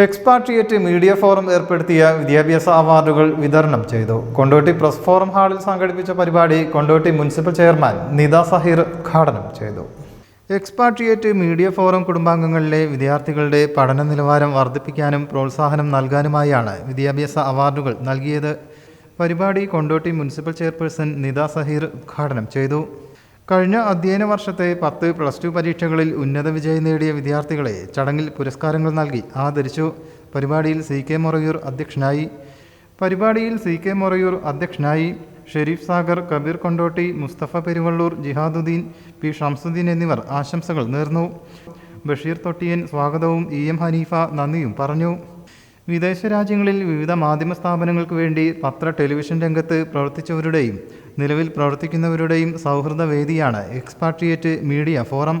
Expatriate media forum ഏർപ്പെടുത്തിയ വിദ്യാഭ്യാസ അവാർഡുകൾ വിതരണം ചെയ്തു. കൊണ്ടോട്ടി പ്രസ് ഫോറം ഹാളിൽ സംഘടിപ്പിച്ച പരിപാടി കൊണ്ടോട്ടി മുനിസിപ്പൽ ചെയർമാൻ നിത സഹീർ ഉദ്ഘാടനം ചെയ്തു. എക്സ്പാട്രിയേറ്റ് മീഡിയ ഫോറം കുടുംബാംഗങ്ങളിലെ വിദ്യാർത്ഥികളുടെ പഠന നിലവാരം വർദ്ധിപ്പിക്കാനും പ്രോത്സാഹനം നൽകാനുമായാണ് വിദ്യാഭ്യാസ അവാർഡുകൾ നൽകിയത്. പരിപാടി കൊണ്ടോട്ടി മുനിസിപ്പൽ ചെയർപേഴ്സൺ നിത സഹീർ ഉദ്ഘാടനം ചെയ്തു. കഴിഞ്ഞ അധ്യയന വർഷത്തെ പത്ത് പ്ലസ് ടു പരീക്ഷകളിൽ ഉന്നത വിജയം നേടിയ വിദ്യാർത്ഥികളെ ചടങ്ങിൽ പുരസ്കാരങ്ങൾ നൽകി. ആദരിച്ചു. പരിപാടിയിൽ സി കെ മൊറയൂർ അധ്യക്ഷനായി. പരിപാടിയിൽ സി കെ മൊറയൂർ അധ്യക്ഷനായി ഷെരീഫ് സാഗർ കബീർ കൊണ്ടോട്ടി മുസ്തഫ പെരുവള്ളൂർ ജിഹാദുദ്ദീൻ പി ഷംസുദ്ദീൻ എന്നിവർ ആശംസകൾ നേർന്നു. ബഷീർ തൊട്ടിയൻ സ്വാഗതവും ഇ എം ഹനീഫ നന്ദിയും പറഞ്ഞു. വിദേശ രാജ്യങ്ങളിൽ വിവിധ മാധ്യമ സ്ഥാപനങ്ങൾക്ക് വേണ്ടി പത്ര ടെലിവിഷൻ രംഗത്ത് പ്രവർത്തിച്ചവരുടെയും നിലവിൽ പ്രവർത്തിക്കുന്നവരുടെയും സൗഹൃദ വേദിയാണ് expatriate media forum.